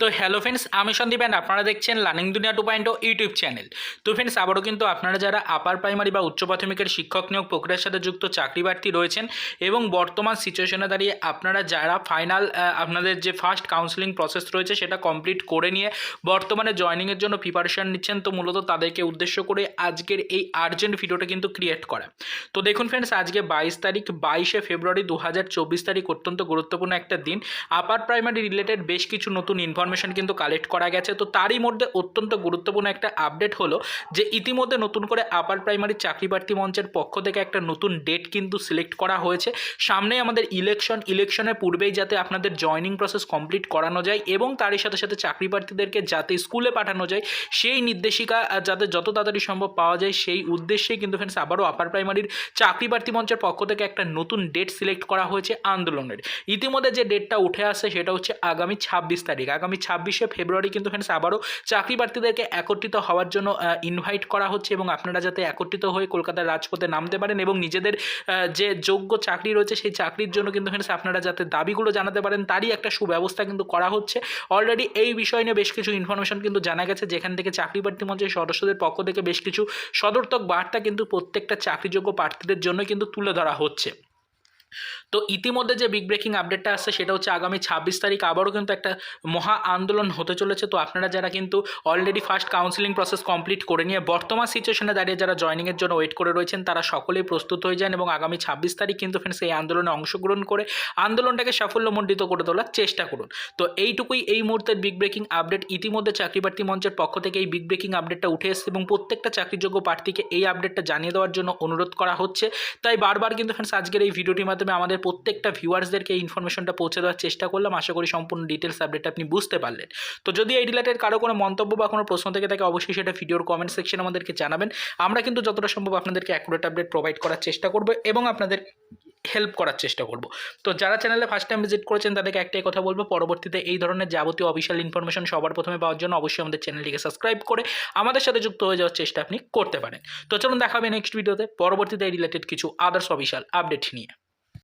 তো hello friends আমি Sandeep and আপনারা দেখছেন learning Duniya two point YouTube channel তো ফ্রেন্ডস আবারও কিন্তু আপনারা যারা আপার প্রাইমারি বা উচ্চ প্রাথমিকের শিক্ষক নিয়োগ প্রক্রিয়ার সাথে যুক্ত চাকরি প্রার্থী রয়েছেন এবং বর্তমান সিচুয়েশনে দাঁড়িয়ে আপনারা যারা ফাইনাল আপনাদের যে ফার্স্ট কাউন্সিলিং প্রসেস রয়েছে সেটা কমপ্লিট করে নিয়ে বর্তমানে জয়নিংয়ের জন্য প্রিপারেশন নিচ্ছেন, তো মূলত তাদেরকে উদ্দেশ্য করে আজকের এই আর্জেন্ট ভিডিওটা কিন্তু ক্রিয়েট করা। তো দেখুন ফ্রেন্ডস আজকে বাইশ তারিখ, বাইশে ফেব্রুয়ারি দু হাজার চব্বিশ তারিখ অত্যন্ত গুরুত্বপূর্ণ একটা দিন। আপার প্রাইমারি রিলেটেড বেশ কিছু নতুন ইনফরমেশন কিন্তু কালেক্ট করা গেছে। তো তারই মধ্যে অত্যন্ত গুরুত্বপূর্ণ একটা আপডেট হলো যে, ইতিমধ্যে নতুন করে আপার প্রাইমারি চাকরি প্রার্থী মঞ্চের পক্ষ থেকে একটা নতুন ডেট কিন্তু সিলেক্ট করা হয়েছে। সামনেই আমাদের ইলেকশন ইলেকশনের পূর্বেই যাতে আপনাদের জয়নিং প্রসেস কমপ্লিট করানো যায় এবং তারই সাথে সাথে চাকরি প্রার্থীদেরকে যাতে স্কুলে পাঠানো যায়, সেই নির্দেশিকা যাতে যত তাড়াতাড়ি সম্ভব পাওয়া যায় সেই উদ্দেশ্যেই কিন্তু ফ্রেন্ডস আবারও আপার প্রাইমারির চাকরি প্রার্থী মঞ্চের পক্ষ থেকে একটা নতুন ডেট সিলেক্ট করা হয়েছে আন্দোলনের। ইতিমধ্যে যে ডেটটা উঠে আসে সেটা হচ্ছে আগামী ছাব্বিশ তারিখ। আগামী ছাব্বিশে ফেব্রুয়ারি কিন্তু ফ্রেন্ডস আবারও চাকরি প্রার্থীদেরকে একত্রিত হওয়ার জন্য ইনভাইট করা হচ্ছে এবং আপনারা যাতে একত্রিত হয়ে কলকাতার রাজপথে নামতে পারেন এবং নিজেদের যে যোগ্য চাকরি রয়েছে সেই চাকরির জন্য কিন্তু ফ্রেন্ডস আপনারা যাতে দাবিগুলো জানাতে পারেন তারই একটা সুব্যবস্থা কিন্তু করা হচ্ছে। অলরেডি এই বিষয় নিয়ে বেশ কিছু ইনফরমেশন কিন্তু জানা গেছে, যেখান থেকে চাকরি প্রার্থী মঞ্চের সদস্যদের পক্ষ থেকে বেশ কিছু সদর্থক বার্তা কিন্তু প্রত্যেকটা চাকরিযোগ্য প্রার্থীদের জন্য কিন্তু তুলে ধরা হচ্ছে। তো ইতিমধ্যে যে বিগ ব্রেকিং আপডেটটা আসছে সেটা হচ্ছে আগামী ছাব্বিশ তারিখ আবারও কিন্তু একটা মহা আন্দোলন হতে চলেছে। তো আপনারা যারা কিন্তু already first counselling process complete করে নিয়ে বর্তমান সিচুয়েশনে দাঁড়িয়ে যারা জয়নিংয়ের জন্য ওয়েট করে রয়েছেন, তারা সকলেই প্রস্তুত হয়ে যান এবং আগামী ছাব্বিশ তারিখ কিন্তু ফ্রেন্ডস এই আন্দোলনে অংশগ্রহণ করে আন্দোলনটাকে সাফল্যমণ্ডিত করে তোলার চেষ্টা করুন। তো এইটুকুই এই মুহূর্তের বিগ ব্রেকিং আপডেট ইতিমধ্যে চাকরি প্রার্থী মঞ্চের পক্ষ থেকে এই বিগ ব্রেকিং আপডেটটা উঠে এসেছে এবং প্রত্যেকটা চাকরিযোগ্য প্রার্থীকে এই আপডেটটা জানিয়ে দেওয়ার জন্য অনুরোধ করা হচ্ছে। তাই বারবার কিন্তু ফ্রেন্ডস আজকের এই ভিডিওটির মাধ্যমে আমাদের প্রত্যেকটা ভিউয়ার্সদেরকে এই ইনফরমেশনটা পৌঁছে দেওয়ার চেষ্টা করলাম। আশা করি সম্পূর্ণ ডিটেলস আপডেট আপনি বুঝতে পারলেন। তো যদি এই রিলেটেড কারও কোনো মন্তব্য বা কোনো প্রশ্ন থেকে থাকে, অবশ্যই সেটা ভিডিওর কমেন্ট সেকশন আমাদেরকে জানাবেন। আমরা কিন্তু যতটা সম্ভব আপনাদেরকে অ্যাকুরেট আপডেট প্রোভাইড করার চেষ্টা করব এবং আপনাদের হেল্প করার চেষ্টা করব। তো যারা চ্যানেলে ফার্স্ট টাইম ভিজিট করেছেন, তাদেরকে একটাই কথা বলব, পরবর্তীতে এই ধরনের যাবতীয় অফিসিয়াল ইনফরমেশন সবার প্রথমে পাওয়ার জন্য অবশ্যই আমাদের চ্যানেলটিকে সাবস্ক্রাইব করে আমাদের সাথে যুক্ত হয়ে যাওয়ার চেষ্টা আপনি করতে পারেন। তো চলুন দেখাবে নেক্সট ভিডিওতে পরবর্তীতে এই রিলেটেড কিছু আদার্স অফিসিয়াল আপডেট নিয়ে।